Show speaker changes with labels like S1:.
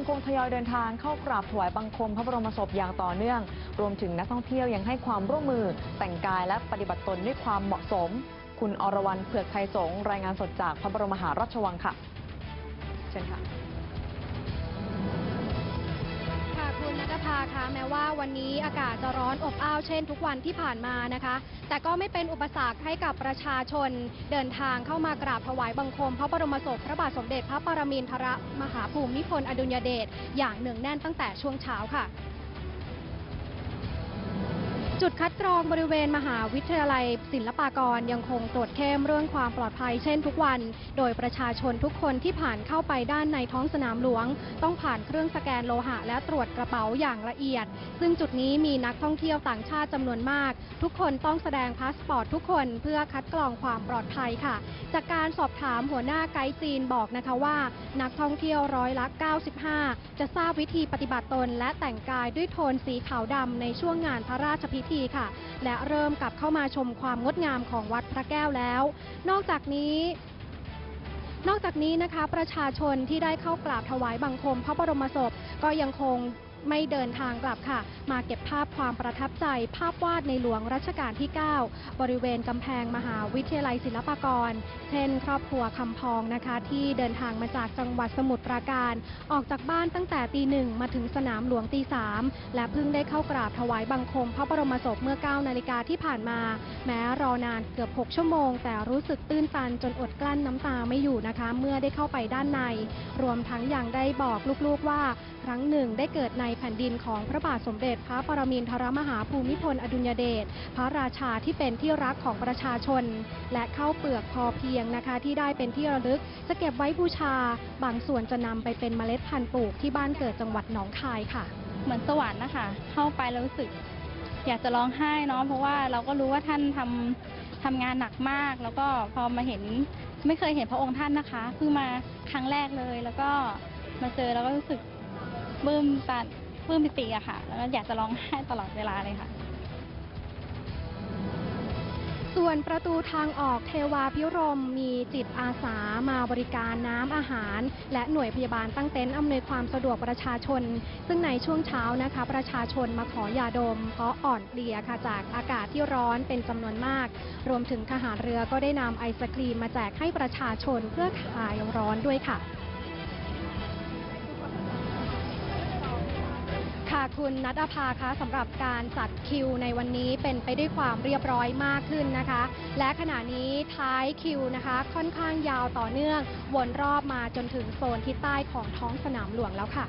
S1: ยังคงทยอยเดินทางเข้ากราบถวายบังคมพระบรมศพอย่างต่อเนื่อง รวมถึงนักท่องเที่ยวยังให้ความร่วมมือ แต่งกายและปฏิบัติตนด้วยความเหมาะสม คุณอรวรรณเผือกไทยสงรายงานสดจากพระบรมมหาราชวังค่ะ เชิญค่ะ
S2: ค่ะาคะแม้ว่าวันนี้อากาศจะร้อนอบอ้าวเช่นทุกวันที่ผ่านมานะคะ แต่ก็ไม่เป็นอุปสรรคให้กับประชาชนเดินทางเข้ามากราบถวายบังคม พระบรมศพพระบาทสมเด็จพระปรมินทรมหาภูมิพลอดุลยเดชอย่างเนืองแน่นตั้งแต่ช่วงเช้าค่ะ จุดคัดกรองบริเวณมหาวิทยาลัยศิลปากรยังคงตรวจเข้มเรื่องความปลอดภัยเช่นทุกวัน โดยประชาชนทุกคนที่ผ่านเข้าไปด้านในท้องสนามหลวง ต้องผ่านเครื่องสแกนโลหะ และตรวจกระเป๋าอย่างละเอียด ซึ่งจุดนี้มีนักท่องเที่ยวต่างชาติจำนวนมาก ทุกคนต้องแสดงพาสปอร์ตทุกคนเพื่อคัดกรองความปลอดภัยค่ะ จากการสอบถามหัวหน้าไกด์จีนบอกนะคะว่า นักท่องเที่ยวร้อยละ 95 จะทราบวิธีปฏิบัติตน และแต่งกายด้วยโทนสีขาวดำในช่วงงานพระราชพิธีค่ะ และเริ่มกลับเข้ามาชมความงดงามของวัดพระแก้วแล้ว นอกจากนี้นอกจากนี้นะคะประชาชนที่ได้เข้ากราบถวายบังคมพระบรมศพก็ยังคง ไม่เดินทางกลับค่ะ มาเก็บภาพความประทับใจ ภาพวาดในหลวงรัชกาลที่ 9 บริเวณกำแพงมหาวิทยาลัยศิลปากร เช่น ครอบครัวคำพองนะคะ ที่เดินทางมาจากจังหวัดสมุทรปราการ ออกจากบ้านตั้งแต่ตีหนึ่งมาถึงสนามหลวงตีสามและเพิ่งได้เข้ากราบถวายบังคม พระบรมศพเมื่อ 9 นาฬิกาที่ผ่านมา แม้รอนานเกือบ 6 ชั่วโมง แต่รู้สึกตื้นตันจนอดกลั้นน้ำตาไม่อยู่นะคะ เมื่อได้เข้าไปด้านใน รวมทั้งยังได้บอกลูกๆว่า ครั้งหนึ่งได้เกิดในแผ่นดินของพระบาทสมเด็จพระปรมินทรมหาภูมิพลอดุลยเดชพระราชาที่เป็นที่รักของประชาชน และเข้าเปลือกพอเพียงนะคะ ที่ได้เป็นที่ระลึก จะเก็บไว้บูชา บางส่วนจะนำไปเป็นเมล็ดพันธุ์ปลูกที่บ้านเกิดจังหวัดหนองคายค่ะ
S3: เหมือนสวรรค์นะคะเข้าไปแล้วรู้สึก อยากจะร้องไห้เนาะเพราะว่าเราก็รู้ว่าท่านทำทำงานหนักมาก แล้วก็พอมาเห็น ไม่เคยเห็นพระองค์ท่านนะคะเพิ่งมาครั้งแรกเลย แล้วก็มาเจอแล้วก็รู้สึกปลื้มตันปลื้มปิติอะค่ะ แล้วก็อยากจะร้องไห้ตลอดเวลาเลยค่ะ
S2: ส่วนประตูทางออกเทวาพิรมมีจิตอาสามาบริการน้ำอาหาร และหน่วยพยาบาลตั้งเต็นท์อำนวยความสะดวกประชาชน ซึ่งในช่วงเช้านะคะ ประชาชนมาขอยาดม เพราะอ่อนเพลียค่ะจากอากาศที่ร้อนเป็นจำนวนมาก รวมถึงทหารเรือก็ได้นำไอศครีมมาแจกให้ประชาชนเพื่อคลายร้อนด้วยค่ะ ค่ะคุณนัทภาคะสำหรับการจัดคิวในวันนี้เป็นไปด้วยความเรียบร้อยมากขึ้นนะคะ และขณะนี้ท้ายคิวนะคะ ค่อนข้างยาวต่อเนื่อง วนรอบมาจนถึงโซนทิศใต้ของท้องสนามหลวงแล้วค่ะ